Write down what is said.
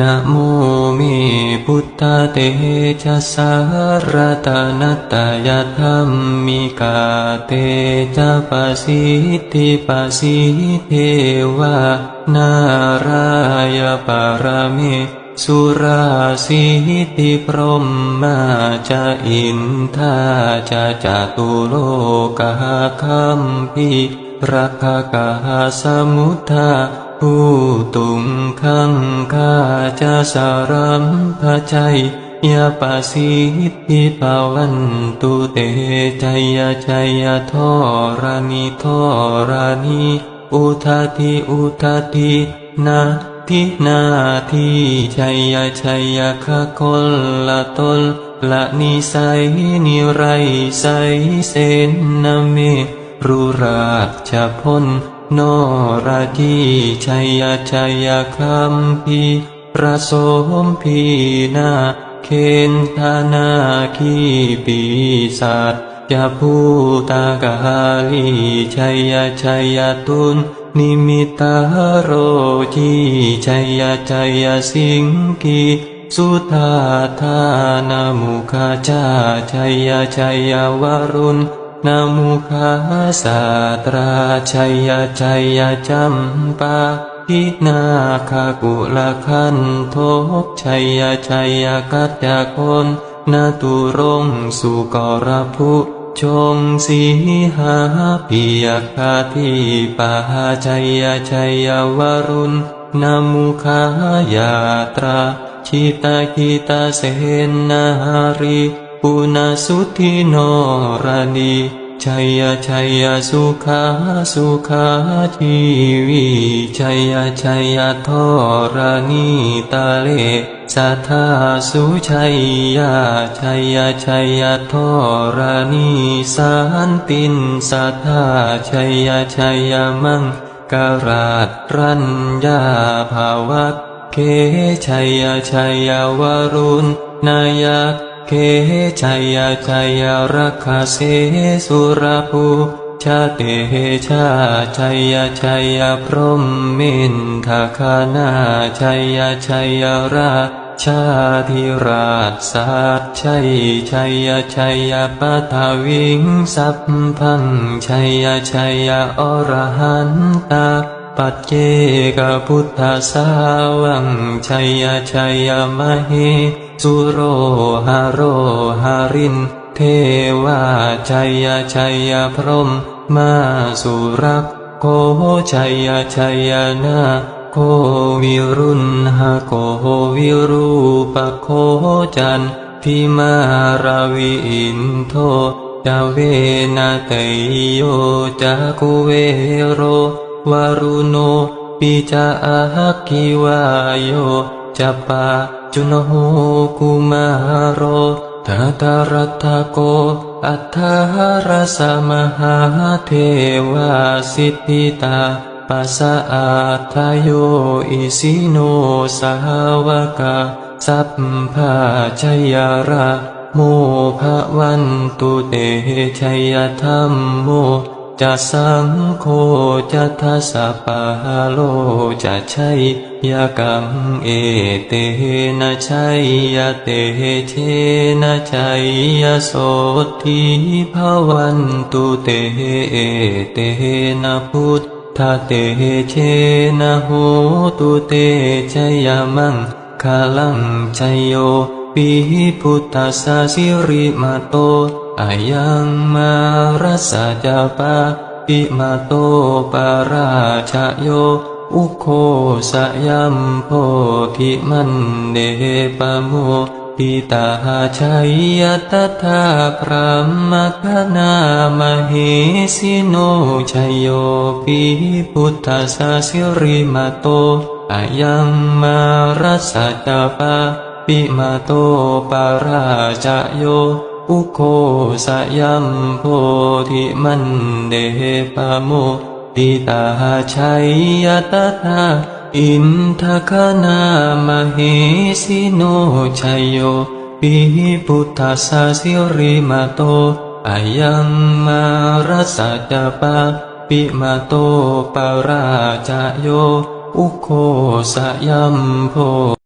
นะโมเมพุทธเตชะสารตานตยธรรมมิกาเตจะปสิทธิปสิเทวานารายปารเมสุราสิติพรหมมาจะอินทาจะจตุโลกาคัมพีรักกาสมุทธา ผู้ตุงขังคาจะสารัมพใจยาปาสิทิปาวันตุเตใจยาใจยาทอรานิทอรานิอุทาทิอุทาทินาทินาทีชัยยาชัยยาคคลละตนละนิสัยนิไรใสเสนนเมรุราชจะพ้น นอราจีชัยยาชัยยาคัมพีประสมพีนาเคนธานาคีปีศาจจะพูตากาลีชัยยาชัยยาตุนนิมิตาโรจีชัยยาชัยยาสิงกีสุธาธานามุขจาชัยยาชัยยาวรุณ นามุขาสาตราชัยยาชัยยาจำปาพินาคากุลคันโทกชัยยาชัยยากัจจคนนาตุรงสุกรภุชงสีหาปิยคาทิปาชัยยาชัยยาวรุณนามุขายาตราชิตากิตาเสนนารี ปุณสุทิโนรานีชัยยะชัยยะสุขาสุขาชีวีชัยยะชัยยะทอรานีตาเลสัทธาสุชัยยะชัยยะชัยยะทอรานีสันตินสัทธาชัยยะชัยยะมังการาตรัญญาภาวัตเคชัยยะชัยยะวรุณนายัก เคชัยยะชัยยะรักขเสสุรภูชาเตชาชัยยะชัยยะพรหมมินทาคานาชัยยะชัยยะราชาธิราชสัตชัยชัยยะชัยยะปัทวิงสัพพังชัยยะชัยยะอรหันตาปัจเจกพุทธสาวังชัยยะชัยยะมเห สุโรหาโรหาริน เทวาชัยยะชัยยะพรหมมาสุรักโกชัยยะชัยยะนาโควิรุณหะโกวิรูปโคจันพิมาราวิอินโทจาเวนะเตโยจากุเวโรวารุโนปิจาอาคิวายโยจัปปา จุนโหกุมารโรทาตารัตถโก อัฏฐารสมหาเทวาสิทธิตาปัสสะอาทายโยอิสิโนสาวกาสัพพาชยาระโมภะวันตุเตชัยธรรมโม จะสังโฆจะทัสสะปะโลจะชัยยะกังเอเตนะชัยยะเตเชนะชัยยะโสทิภวันตุเตเอเตนะพุทธเตเชนะโหตุเตชยมังคาลังชัยโยปิพุทธสสิริมาโต อายังมารัสสจาปาปิมาโตปาราชโย อุโคสยัมโพธิมันเดปโมปิตาชัยยตถาพระมคณามเหสิโนชยโยปิพุทธสาสิริมาโตอายังมารัสสจาปาปิมาโตปาราชโย อุโคสยัมโพธิมันเดปะโมปิตาชัยยตถาอินทคานามเหสิโนชัยโยปิพุทธสาสิริมาโตอายังมารัสสะจปาปิมาโตปาราชโย อุโคสยัมโพ